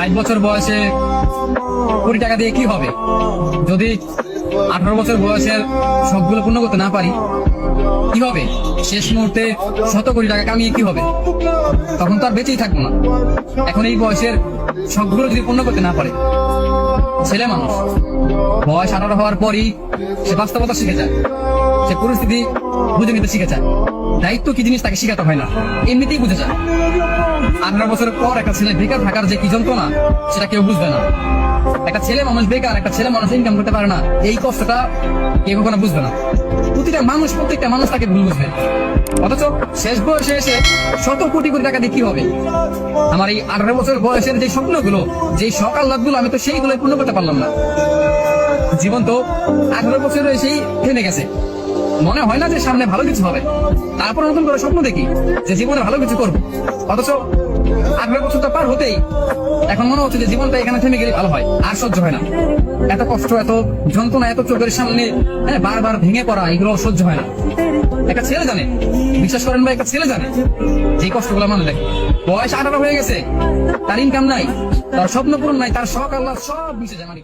ষাট বছর বয়সে কোটি টাকা দিয়ে কি হবে? যদি আঠারো বছর বয়সের সবগুলো পূর্ণ করতে না পারি, কি হবে? শেষ মুহূর্তে শত কোটি টাকা কামিয়ে কি হবে? তখন তো আর বেঁচেই থাকব না। এখন এই বয়সের সবগুলো যদি পূর্ণ করতে না পারে, ছেলে মানুষ, বয়স আঠারো হওয়ার পরই সে বাস্তবতা শিখে যায়। সে পরিস্থিতি বুঝে নিতে শিখে যায়। দায়িত্ব কি জিনিস তাকে শিখাতে হয় না? এমনিতেই বুঝে যায়। আঠারো বছরের পর একটা ছেলে বেকার থাকার যে কি যন্ত্রণা, সেটা কেউ বুঝবে না। একটা ছেলে মানুষ বেকার, একটা ছেলে মানুষ ইনকাম করতে পারে না, এই কষ্টটা কেউ কখনো বুঝবে না। প্রতিটা মানুষ, প্রত্যেকটা মানুষ তাকে ভুল বুঝবে। অথচ শেষ বয়সে এসে শত কোটি কোটি টাকা দিয়ে কি হবে? আমার এই আঠারো বছর বয়সের যে স্বপ্নগুলো, যে সকাল লাভগুলো আমি তো সেইগুলো পূর্ণ করতে পারলাম না। জীবন তো আঠারো বছর এসেই থেমে গেছে। মনে হয় না যে সামনে ভালো কিছু হবে। তারপর নতুন করে স্বপ্ন দেখি যে জীবনে ভালো কিছু করব। অথচ আঠারো বছরটা পার হতেই এখন মনে হচ্ছে যে জীবনটা এখানে থেমে গেলে ভালো হয় আর সহ্য হয় না। এত কষ্ট এত যন্ত্রণা এত চোখের সামনে হ্যাঁ, বারবার ভেঙে পড়া এগুলো সহ্য হয় না। একটা ছেলে জানে বিশ্বাস করেন ভাই একটা ছেলে জানে যে কষ্টগুলো মানুষ দেখে। বয়স আঠারো হয়ে গেছে তার ইনকাম নাই তার স্বপ্ন পূরণ নাই তার শখ আল্লাহ সব মিশে যায় মানে